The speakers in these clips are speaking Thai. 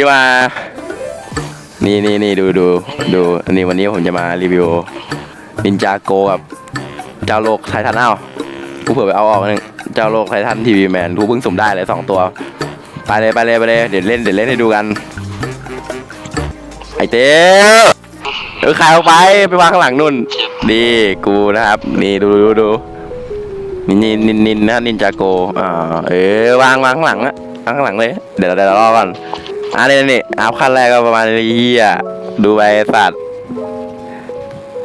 ที่มานี่นี่นี่ดูดูดูอันนี้วันนี้ผมจะมารีวิวนินจาโกกับเจ้าโลกไททันเอ้ากูเผื่อไปเอาออกนึงเจ้าโลกไททันทีวีแมนกูเพิ่งสุ่มได้เลยสองตัว ไปเลยไปเลยไปเลยเดี๋ยวเล่นเดี๋ยวเล่นให้ดูกัน ไอเต้เออขายออกไปไปวางข้างหลังนู่นดีกูนะครับ นี่ดูดูดูนินนินนินนะนินจาโกอ่าเออวางวางข้างหลังนะวางข้างหลังเลย เดี๋ยวเดี๋ยวรอก่อน อ่านี่นี่อัพขั้นแรกก็ประมาณนี้เฮียดูไปสัตว์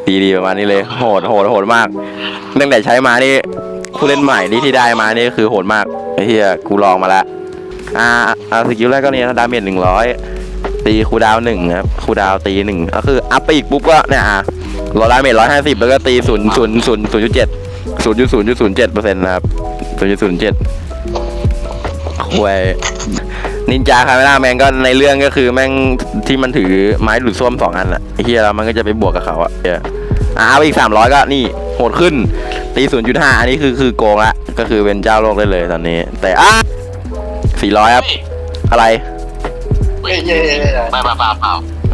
ดีดีประมาณนี้เลยโหดโหดโหดมากตั้งแต่ใช้มานี่ผู้เล่นใหม่นี่ที่ได้มานี่คือโหดมากไอ้เฮียกูลองมาล้วอ่าอ่าสกิลแรกก็เนี่ยดาเมจหนึ่งร้อยตีคูดาวหนึ่งครับคูดาวตีหนึ่งก็คืออัพไปอีกปุ๊บก็เนี่ยอะรอดาเมจร้อยห้าสิบแล้วก็ตีศูนย์ศูนย์ศูนย์ศูนย์จุดเจ็ดศูนย์จุดศูนย์จุดศูนย์เจ็ดเปอร์เซ็นต์นะครับศูนย์จุดศูนย์เจ็ดควย นินจาคาเมล่าแมนก็ในเรื่องก็คือแม่งที่มันถือไม้ดูดซ่วมสองอันอะไอ้เฮียแล้วมันก็จะไปบวกกับเขาอะเฮียอะเอาไปอีกสามร้อยก็นี่โหดขึ้นตีศูนย์จุดห้าอันนี้คือคือโกงละก็คือเป็นเจ้าโลกได้เลยตอนนี้ แต่อะสี่ร้อยครับ อะไรเย้เย้เย้เย้ไม่เปล่าเปล่าเปล่า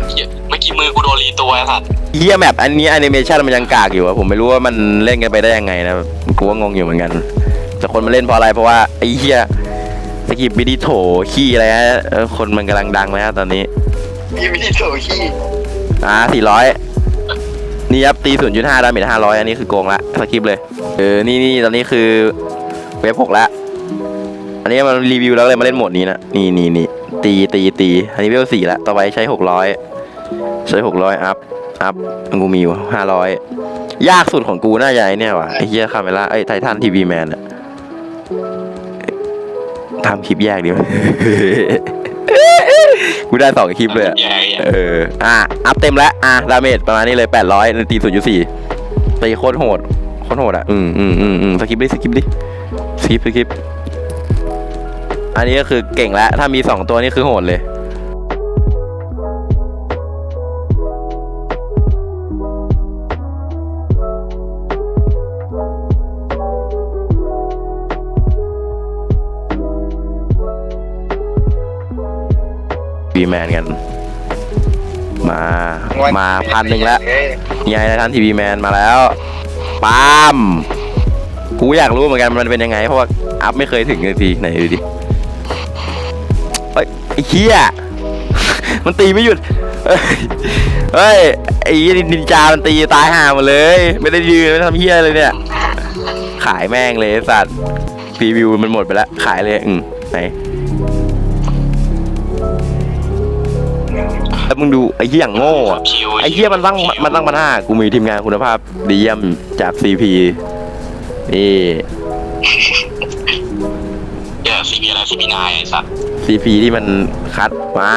เหี้ยเมื่อกี้มือกูโดนรีตัวไอ้สัตว์เฮียแมปอันนี้แอนิเมชันมันยังกากอยู่อะผมไม่รู้ว่ามันเล่นกันไปได้ยังไงนะกูว่างงอยู่เหมือนกัน แต่คนมาเล่นเพราะอะไรเพราะว่าไอ้เฮีย สกิปบิดิโถขี้อะไรฮะเออคนมันกำลังดังแล้วตอนนี้มีวิธีโถขี้อ่าสี่ร้อยนี่ครับตีศูนย์จุดห้าดาเมจห้าร้อยอันนี้คือโกงละสกิปเลยเออนี่นี่ตอนนี้คือเว็บหกละอันนี้มันรีวิวแล้วเลยมาเล่นโหมดนี้นะนี่นี่นี่ตีตีตีอันนี้เวลสี่ละต่อไปใช้หกร้อยใช้หกร้อยอัพอัพกูมีอยู่ห้าร้อยยากสุดของกูน่าจะไอเนี่ยว่ะไอ้เหี้ยคาเมล่าไอ้ไททันทีวีแมนอะ ทำคลิปแยกดีไหม กูได้สองคลิปเลยอะแย่แย่เออ อะ อัพเต็มแล้ว อะดาเมจประมาณนี้เลยแปดร้อยตีศูนย์จุดสี่ตีโคตรโหด โคตรโหดอะ อืมอืมอืมอืมสกิปดิสกิปดิสกิปสกิป อันนี้ก็คือเก่งแล้ว ถ้ามีสองตัวนี่คือโหดเลย บีแมนกัน มามาพันหนึ่งแล้วนี่ไงท่านทีวีแมนมาแล้วปาล์มกูอยากรู้เหมือนกันมันเป็นยังไง เพราะว่าอัพไม่เคยถึงเลยทีไหนดูดิเฮ้ยไอ้เหี้ยมันตีไม่หยุดเฮ้ยเฮ้ยไอ้นินจา มันตีตายห่าหมดเลย ไม่ได้ยืนไม่ทำเหี้ยเลยเนี่ย ขายแม่งเลยไอ้สัตว์รีวิวมันหมดไปแล้ว ขายเลย อืมไหน แล้วมึงดูไอ้เหี้ยอย่างโง่อะชิวไอ้เหี้ยมันตั้งมันตั้งปัญหากูมีทีมงานคุณภาพดีเยี่ยมจาก CP นี่เดี๋ยวซีบีอะไรซีบีนายไอ้สัตว์ CP ที่มันคัดมา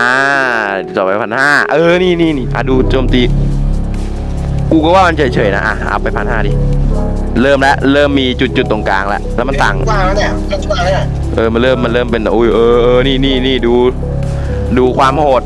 ต่อไปพันห้าเออนี่นี่นี่อะดูโจมตี กูก็ว่ามันเฉยๆนะอะเอาไปพันห้าดิเริ่มแล้วเริ่มมีจุดๆตรงกลางแล้วแล้วมันต่างว่างแล้วเนี่ยมันว่างแล้วเนี่ย เออมันเริ่มมันเริ่มเป็นอุ้ยเออเออนี่นี่นี่ดู ดูความโหด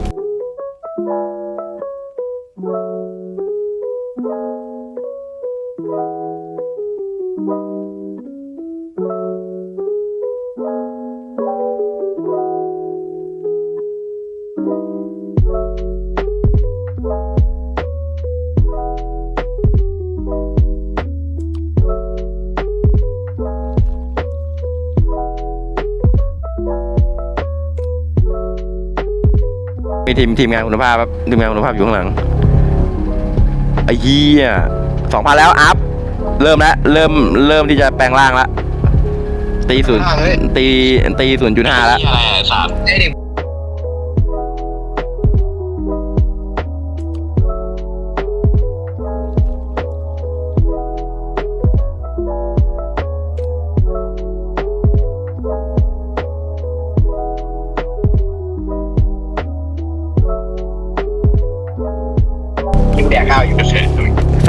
ทีมทีมงานคุณภาพครับทีมงานคุณภาพอยู่ข้างหลังไอ้เหี้ยสองพันแล้วอัพเริ่มแล้วเริ่มเริ่มที่จะแปลงร่างแล้วตีศูนย์ตีตีศูนย์จุดห้าแล้วเหี้ยอะไรไอ้สัตว์ไอ้เด็กกิ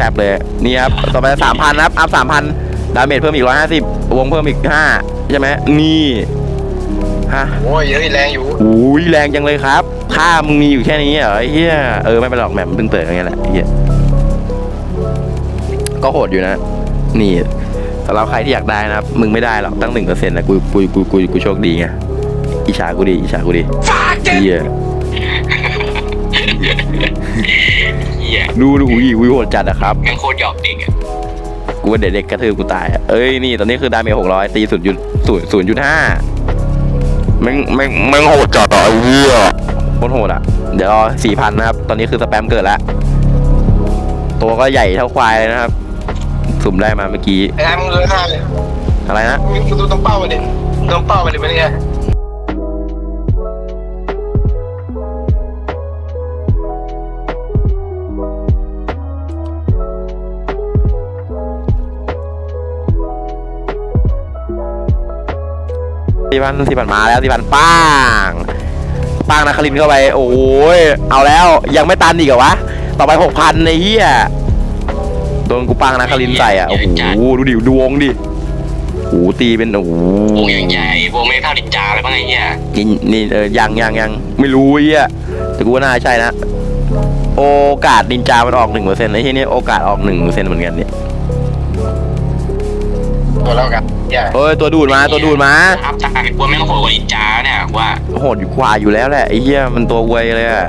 บเลย นี่ครับ ต่อไปสามพันครับ อัพสามพันดาเมจเพิ่มอีกร้อยห้าสิบวงเพิ่มอีกห้าใช่ไหม นี่ ฮะ โอ้ยเยอะแรงอยู่อุ้ยแรงจังเลยครับค่ามึงมีอยู่แค่นี้เหรอไอ้เฮียเออไม่เป็นไรหรอกแหมมันเพิ่งเปิดอย่างเงี้ยแหละไอ้เฮียก็โหดอยู่นะ นี่สำหรับใครที่อยากได้นะครับ มึงไม่ได้หรอกตั้งหนึ่งเปอร์เซ็นต์นะกูกูกูกูกูโชคดีไงอิจฉากูดิอิจฉากูดิเฮีย เฮียดูดูอุ้ยอุ้ยโหดจัดอะครับ แม่งโคตรหยอกเด็กอะกูว่าเด็กๆกระทืบกูตายอะเอ้ยนี่ตอนนี้คือดาเมจหกร้อยตีศูนย์จุดศูนย์ศูนย์จุดห้าแม่งแม่งแม่งโหดจัดอะไอ้เหี้ยโคตรโหดอะ เดี๋ยวรอสี่พันนะครับ ตอนนี้คือสแปมเกิดแล้วตัวก็ใหญ่เท่าควายเลยนะครับ สุ่มได้มาเมื่อกี้ไอ้ไอ้มึงเลยหน้าเลยอะไรนะมึงดูตรงเป้ามาดิตรงเป้ามาดิเป็นไสี่พันสี่พันมาแล้วสี่พันป้างป้างนะคลินเข้าไป โอ้ยเอาแล้วยังไม่ตันอีกเหรอวะ ต่อไปหกพันในเฮียโดนกูป้างนะคลินใส่อะ โอ้โห ดูดิดูวงดิโอ้โหตีเป็นโอ้โหวงอย่างใหญ่วงไม่เท่าดินจาเลยบ้างไอ้เฮียนี่นี่เออยังยังยังไม่รู้ไอ้เฮียแต่กูว่าน่าใช่นะโอกาสนินจามันออกหนึ่งเปอร์เซ็นต์ไอ้ที่นี่โอกาสออกหนึ่งเปอร์เซ็นต์เหมือนกันเนี่ยตัวแล้วกัน อย่าเฮ้ยตัวดูดมาตัวดูดมาครับตายกลัวแม่งโหดกว่าดินจาเนี่ยว่าโหดอยู่กว่าอยู่แล้วแหละไอ้เหี้ยมันตัวเวยเลยอะ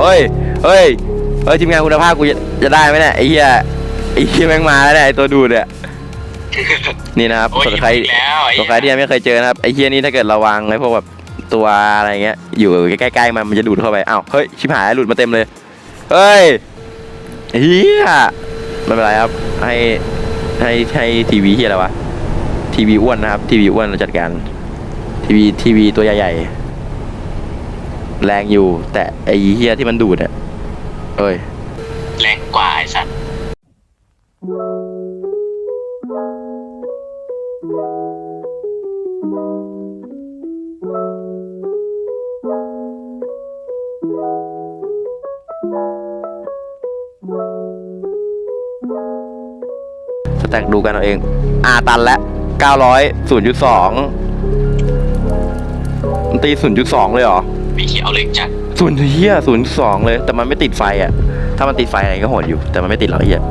เฮ้ยเฮ้ยเฮ้ยทีมงานคุณภาพกูจะจะได้ไหมเนี่ยไอ้เหี้ยไอ้เหี้ยแม่งมาแล้วเนี่ยไอ้ตัวดูดเนี่ยนี่นะครับโอ้ยส่วนใครอีกแล้วไอ้ส่วนใครที่ยังไม่เคยเจอนะครับไอ้เหี้ยนี่ถ้าเกิดระวังไอ้พวกแบบตัวอะไรเงี้ย อยู่ใกล้ๆมันมันจะดูดเข้าไปอ้าวเฮ้ยชิบหายหลุดมาเต็มเลยเฮ้ยเฮียไม่เป็นไรครับ ให้ให้ให้ทีวีเฮียอะไรวะ ทีวีอ้วนนะครับ ทีวีอ้วนเราจัดการ ทีวีทีวีตัวใหญ่ๆ แรงอยู่ แต่ไอเฮียที่มันดูดอะเอ้ย แรงกว่าไอสัตว์แต็งดูกันเอาเอง อาตันแล้ว 900 0.2 มันตี 0.2 เลยเหรอไม่เขียวเลยจัดศูนย์เฮียศูนย์สองเลย แต่มันไม่ติดไฟอะ ถ้ามันติดไฟอะไรก็โหดอยู่ แต่มันไม่ติดหรอกเฮีย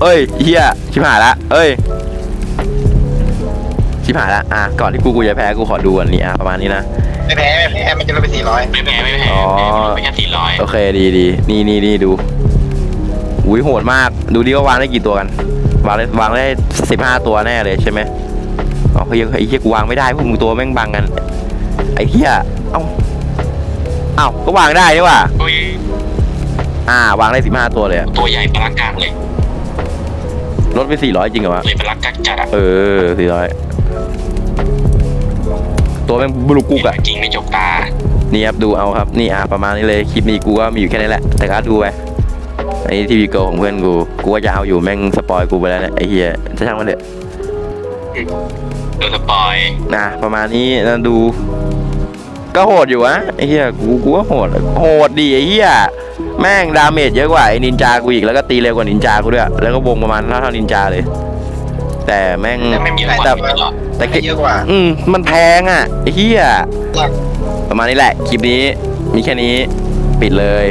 เอ้ยเฮียชิบหายละ เอ้ยชิบหายละ อะ ก่อนที่กูกูจะแพ้กูขอดูอันนี้อะประมาณนี้นะ ไม่แพ้ไม่แพ้มันจะลดไปสี่ร้อยไม่แพ้ไม่แพ้อ๋อ ไม่แค่สี่ร้อยโอเคดีดีนี่นี่นี่ดู อุ้ยโหดมาก ดูดิว่าวางได้กี่ตัวกัน วางได้วางได้สิบห้าตัวแน่เลยใช่ไหมอ๋อเฮ้ยไอ้เหี้ยกูวางไม่ได้พวกมึงตัวแม่งบังกัน ไอ้เหี้ยเอ้าเอ้าก็วางได้นี่หว่าอุ้ยอ่าวางได้สิบห้าตัวเลยอะตัวใหญ่ปลักกักเลยลดไปสี่ร้อยจริงเหรอวะเลยปลักกักจัดอะเออสี่ร้อยตัวแม่งบุลุกุกอะจริงไม่จกตานี่ครับดูเอาครับนี่อะประมาณนี้เลยคลิปนี้กูก็มีอยู่แค่นี้แหละแต่ก็ดูไป อันนี้ทีวีโกของเพื่อนกู กูว่าจะเอาอยู่แม่งสปอยกูไปแล้วเนี่ยไอ้เหี้ยจะช่างมันเถอะโดนสปอยนะประมาณนี้นะดู ก็โหดอยู่วะไอ้เหี้ยกูกูก็โหดโหดดีไอ้เหี้ยแม่งดาเมจเยอะกว่าไอ้นินจากูอีกแล้วก็ตีเร็วกว่านินจากูด้วยแล้วก็วงประมาณเท่าเท่านินจาเลย แต่แม่งแต่ไม่มีเยอะหลายกว่าแต่ไม่หรอกแต่แต่เยอะกว่า อืมมันแพงอะไอ้เหี้ยประมาณนี้แหละคลิปนี้มีแค่นี้ปิดเลย